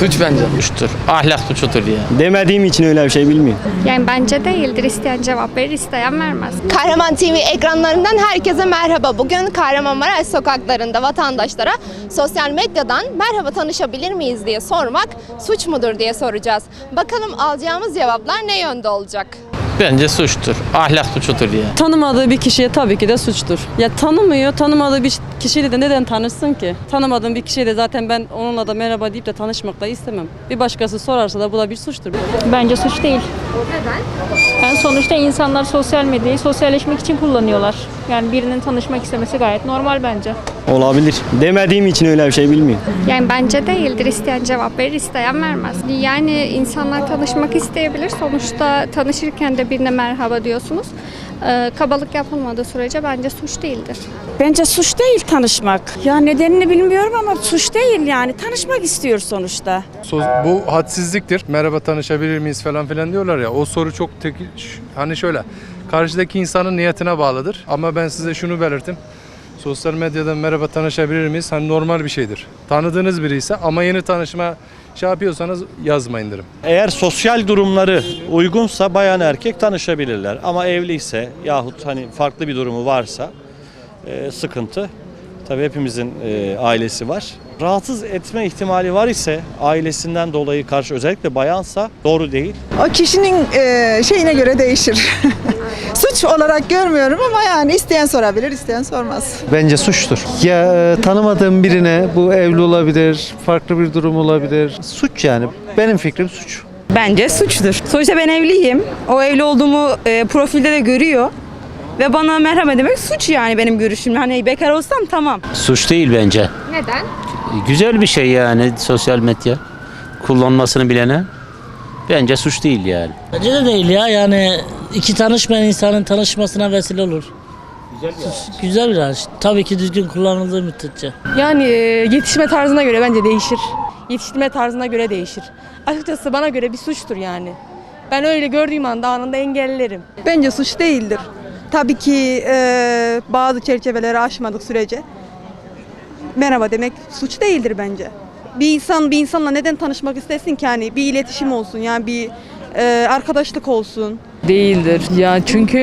Suç bence. Suçtur. Ahlak suçudur ya. Demediğim için öyle bir şey bilmiyorum. Yani bence değildir. İsteyen cevap verir, isteyen vermez. Kahraman TV ekranlarından herkese merhaba. Bugün Kahramanmaraş sokaklarında vatandaşlara sosyal medyadan merhaba tanışabilir miyiz diye sormak suç mudur diye soracağız. Bakalım alacağımız cevaplar ne yönde olacak? Bence suçtur. Ahlak suçudur ya. Tanımadığı bir kişiye tabii ki de suçtur. Ya tanımıyor, tanımadığı bir kişiyle de neden tanışsın ki? Tanımadığım bir kişiyle zaten ben onunla da merhaba deyip de tanışmak da istemem. Bir başkası sorarsa da bu da bir suçtur. Bence suç değil. Neden? Yani sonuçta insanlar sosyal medyayı sosyalleşmek için kullanıyorlar. Yani birinin tanışmak istemesi gayet normal bence. Olabilir. Demediğim için öyle bir şey bilmiyorum. Yani bence değildir. İsteyen cevap verir, isteyen vermez. Yani insanlar tanışmak isteyebilir. Sonuçta tanışırken de birine merhaba diyorsunuz. Ee, kabalık yapılmadığı sürece bence suç değildir. Bence suç değil tanışmak. Ya nedenini bilmiyorum ama suç değil yani. Tanışmak istiyor sonuçta. So- Bu hadsizliktir. Merhaba tanışabilir miyiz falan filan diyorlar ya. O soru çok tek, hani şöyle. Karşıdaki insanın niyetine bağlıdır. Ama ben size şunu belirtim. Sosyal medyadan merhaba tanışabilir miyiz? Hani normal bir şeydir. Tanıdığınız biri ise ama yeni tanışma şey yapıyorsanız yazmayın derim. Eğer sosyal durumları uygunsa bayan erkek tanışabilirler. Ama evliyse yahut hani farklı bir durumu varsa e, sıkıntı. Tabii hepimizin e, ailesi var. Rahatsız etme ihtimali var ise ailesinden dolayı karşı özellikle bayansa doğru değil. O kişinin e, şeyine göre değişir. Suç olarak görmüyorum ama yani isteyen sorabilir, isteyen sormaz. Bence suçtur. Ya e, tanımadığım birine bu evli olabilir, farklı bir durum olabilir. Suç yani. Benim fikrim suç. Bence suçtur. Sonuçta ben evliyim. O evli olduğumu e, profilde de görüyor. Ve bana merhaba demek suç yani benim görüşüm. Hani bekar olsam tamam. Suç değil bence. Neden? Güzel bir şey yani sosyal medya. Kullanmasını bilene. Bence suç değil yani. Bence de değil ya yani iki tanışmayan insanın tanışmasına vesile olur. Güzel bir Güzel bir araç. Tabii ki düzgün kullanıldığı müddetçe. Yani e, yetişme tarzına göre bence değişir. Yetiştirme tarzına göre değişir. Açıkçası bana göre bir suçtur yani. Ben öyle gördüğüm anda anında engellerim. Bence suç değildir. Tabii ki e, bazı çerçeveleri aşmadık sürece merhaba demek suç değildir bence. Bir insan bir insanla neden tanışmak istesin ki hani bir iletişim olsun yani bir e, arkadaşlık olsun. Değildir. Ya çünkü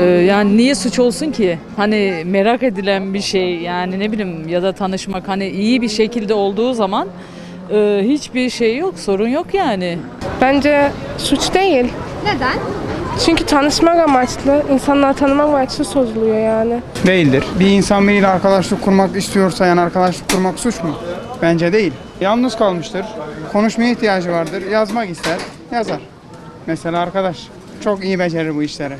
e, yani niye suç olsun ki? Hani merak edilen bir şey yani ne bileyim ya da tanışmak hani iyi bir şekilde olduğu zaman e, hiçbir şey yok, sorun yok yani. Bence suç değil. Neden? Çünkü tanışmak amaçlı, insanlar tanımak amaçlı sozuluyor yani. Değildir. Bir insan biriyle arkadaşlık kurmak istiyorsa yani arkadaşlık kurmak suç mu? Bence değil. Yalnız kalmıştır. Konuşmaya ihtiyacı vardır. Yazmak ister. Yazar. Mesela arkadaş çok iyi becerir bu işleri.